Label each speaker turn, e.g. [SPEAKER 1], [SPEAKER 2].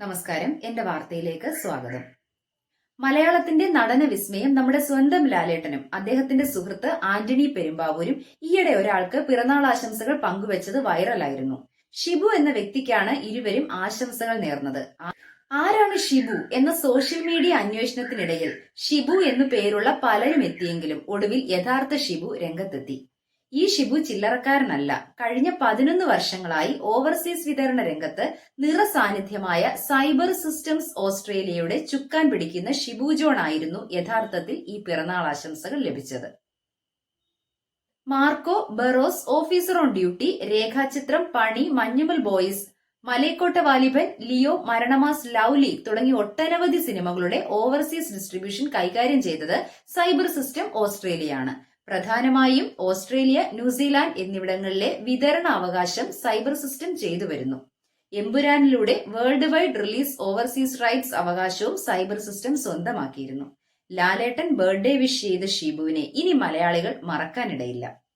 [SPEAKER 1] നമസ്കാരം. എന്റെ വാർത്തയിലേക്ക് സ്വാഗതം. മലയാളത്തിന്റെ നടന വിസ്മയം നമ്മുടെ സ്വന്തം ലാലേട്ടനും അദ്ദേഹത്തിന്റെ സുഹൃത്ത് ആന്റണി പെരുമ്പാവൂരും ഈയിടെ ഒരാൾക്ക് പിറന്നാൾ ആശംസകൾ പങ്കുവച്ചത് വൈറലായിരുന്നു. ഷിബു എന്ന വ്യക്തിക്കാണ് ഇരുവരും ആശംസകൾ നേർന്നത്. ആരാണ് ഷിബു എന്ന സോഷ്യൽ മീഡിയ അന്വേഷണത്തിനിടയിൽ ഷിബു എന്നു പേരുള്ള പലരും എത്തിയെങ്കിലും ഒടുവിൽ യഥാർത്ഥ ഷിബു രംഗത്തെത്തി. ഈ ഷിബു ചില്ലറക്കാരനല്ല. കഴിഞ്ഞ പതിനൊന്ന് വർഷങ്ങളായി ഓവർസീസ് വിതരണ രംഗത്ത് നിറസാന്നിധ്യമായ സൈബർ സിസ്റ്റംസ് ഓസ്ട്രേലിയയുടെ ചുക്കാൻ പിടിക്കുന്ന ഷിബു ജോൺ ആയിരുന്നു യഥാർത്ഥത്തിൽ ഈ പിറന്നാൾ ആശംസകൾ ലഭിച്ചത്. Marco Barroz officer on duty Rekhachithram Pani Manjummel boys Malaikottai Vaaliban Leo Maranamass lovely തുടങ്ങി ഒട്ടനവധി സിനിമകളുടെ ഓവർസീസ് ഡിസ്ട്രിബ്യൂഷൻ കൈകാര്യം ചെയ്തത് സൈബർ സിസ്റ്റം ഓസ്ട്രേലിയയാണ്. പ്രധാനമായും ഓസ്ട്രേലിയ ന്യൂസിലാൻഡ് എന്നിവിടങ്ങളിലെ വിതരണ അവകാശം സൈബർ സിസ്റ്റം ചെയ്തു വരുന്നു. എമ്പുരാനിലൂടെ world wide release overseas rights അവകാശവും സൈബർ സിസ്റ്റം സ്വന്തമാക്കിയിരുന്നു. ലാലേട്ടൻ ബർത്ത്ഡേ വിഷ് ചെയ്ത ഷീബുവിനെ ഇനി മലയാളികൾ മറക്കാനിടയില്ല.